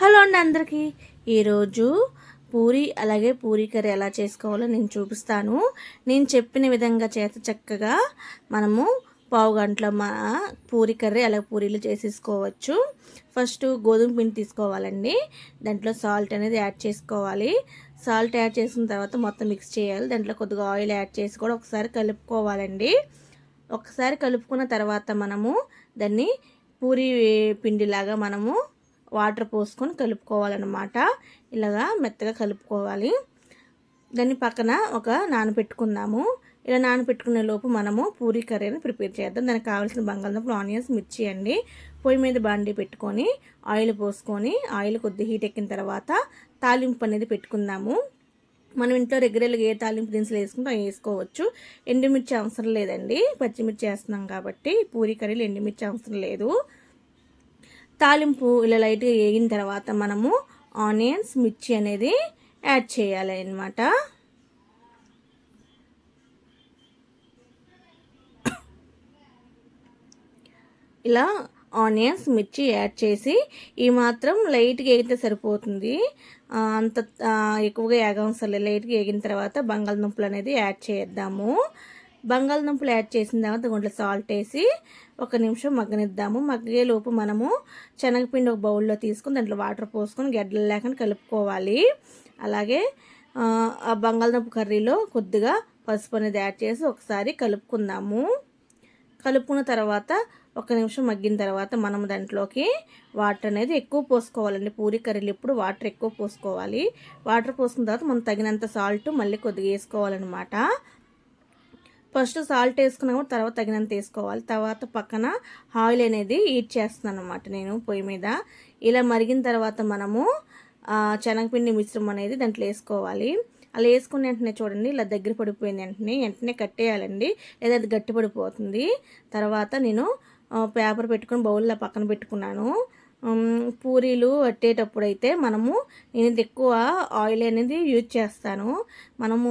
Hello అండి అందరికీ. ఈరోజు పూరి అలాగే పూరి కర్రీ ఎలా చేసుకోవాలో నేను చూపిస్తాను. నేను చెప్పిన విధంగా చేత చక్కగా మనము పావు గంటలో మా పూరి కర్రీ అలాగే పూరీలు చేసేసుకోవచ్చు. ఫస్ట్ గోధుమ పిండి తీసుకోవాలండి. దాంట్లో సాల్ట్ అనేది యాడ్ చేసుకోవాలి. సాల్ట్ యాడ్ చేసిన తర్వాత మొత్తం మిక్స్ చేయాలి. దాంట్లో కొద్దిగా ఆయిల్ యాడ్ చేసి కూడా ఒకసారి కలుపుకోవాలండి. ఒకసారి కలుపుకున్న తర్వాత మనము దాన్ని పూరి పిండిలాగా మనము వాటర్ పోసుకొని కలుపుకోవాలన్నమాట. ఇలాగా మెత్తగా కలుపుకోవాలి. దాన్ని పక్కన ఒక నానబెట్టుకుందాము. ఇలా నానబెట్టుకునే లోపు మనము పూరీ కర్రీని ప్రిపేర్ చేద్దాం. దానికి కావాల్సిన బంగాళదుంపలు ఆనియన్స్ మిర్చి అండి. పొయ్యి మీద బాండీ పెట్టుకొని ఆయిల్ పోసుకొని ఆయిల్ కొద్ది హీట్ ఎక్కిన తర్వాత తాలింపు అనేది పెట్టుకుందాము. మనం ఇంట్లో రెగ్యులర్గా ఏ తాలింపు దినుసులు వేసుకుంటే వేసుకోవచ్చు. ఎండుమిర్చి అవసరం లేదండి. పచ్చిమిర్చి వేస్తున్నాం కాబట్టి పూరీ కర్రీలు ఎండుమిర్చి అవసరం లేదు. తాలింపు ఇలా లైట్గా వేగిన తర్వాత మనము ఆనియన్స్ మిర్చి అనేది యాడ్ చేయాలి అనమాట ఇలా ఆనియన్స్ మిర్చి యాడ్ చేసి ఈ మాత్రం లైట్గా వేగితే సరిపోతుంది. అంత ఎక్కువగా ఏగవసరం లైట్గా వేగిన తర్వాత బంగాళదుంపలు అనేది యాడ్ చేద్దాము. బంగాళదుంపలు యాడ్ చేసిన తర్వాత దాంట్లో సాల్ట్ వేసి ఒక నిమిషం మగ్గనిద్దాము. మగ్గేలోపు మనము శనగపిండి ఒక బౌల్లో తీసుకుని దాంట్లో వాటర్ పోసుకొని గడ్డలు లేకుండా కలుపుకోవాలి. అలాగే ఆ బంగాళదుంప కర్రీలో కొద్దిగా పసుపు అనేది యాడ్ చేసి ఒకసారి కలుపుకుందాము. కలుపుకున్న తర్వాత ఒక నిమిషం మగ్గిన తర్వాత మనం దాంట్లోకి వాటర్ అనేది ఎక్కువ పోసుకోవాలండి. పూరి కర్రీలు ఎప్పుడు వాటర్ ఎక్కువ పోసుకోవాలి. వాటర్ పోసుకున్న తర్వాత మనం తగినంత సాల్ట్ మళ్ళీ కొద్దిగా వేసుకోవాలన్నమాట. ఫస్ట్ సాల్ట్ వేసుకున్నాము తర్వాత తగినంత వేసుకోవాలి. తర్వాత పక్కన ఆయిల్ అనేది హీట్ చేస్తున్నాను అనమాట నేను పొయ్యి మీద. ఇలా మరిగిన తర్వాత మనము శనగపిండి మిశ్రమం అనేది దాంట్లో వేసుకోవాలి. అలా వేసుకున్న వెంటనే చూడండి ఇలా దగ్గర పడిపోయింది వెంటనే వెంటనే కట్టేయాలండి లేదా అది గట్టి పడిపోతుంది. తర్వాత నేను పేపర్ పెట్టుకుని బౌల్లో పక్కన పెట్టుకున్నాను. పూరీలు పట్టేటప్పుడు అయితే మనము నేను ఎక్కువ ఆయిల్ అనేది యూజ్ చేస్తాను. మనము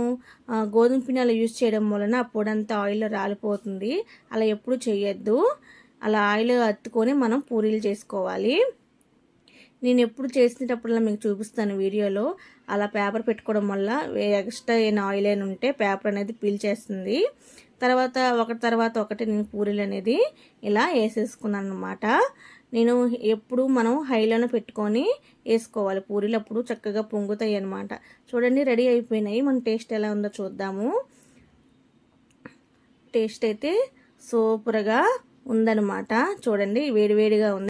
గోధుమ పిండి యూజ్ చేయడం వలన అప్పుడంతా ఆయిల్ రాలిపోతుంది. అలా ఎప్పుడు చేయొద్దు అలా ఆయిల్ అత్తుకొని మనం పూరీలు చేసుకోవాలి. నేను ఎప్పుడు చేసేటప్పుడల్లా మీకు చూపిస్తాను వీడియోలో. అలా పేపర్ పెట్టుకోవడం వల్ల ఎక్స్ట్రా ఏమైనా ఆయిల్ అయిన ఉంటే పేపర్ అనేది పీల్చేస్తుంది తర్వాత ఒకటి తర్వాత ఒకటి నేను పూరీలు అనేది ఇలా వేసేసుకున్నాను అనమాట నేను ఎప్పుడు మనం హైలోనే పెట్టుకొని వేసుకోవాలి. పూరీలు అప్పుడు చక్కగా పొంగుతాయి అనమాట చూడండి రెడీ అయిపోయినాయి. మన టేస్ట్ ఎలా ఉందో చూద్దాము. టేస్ట్ అయితే సూపర్గా ఉందనమాట చూడండి వేడివేడిగా ఉంది.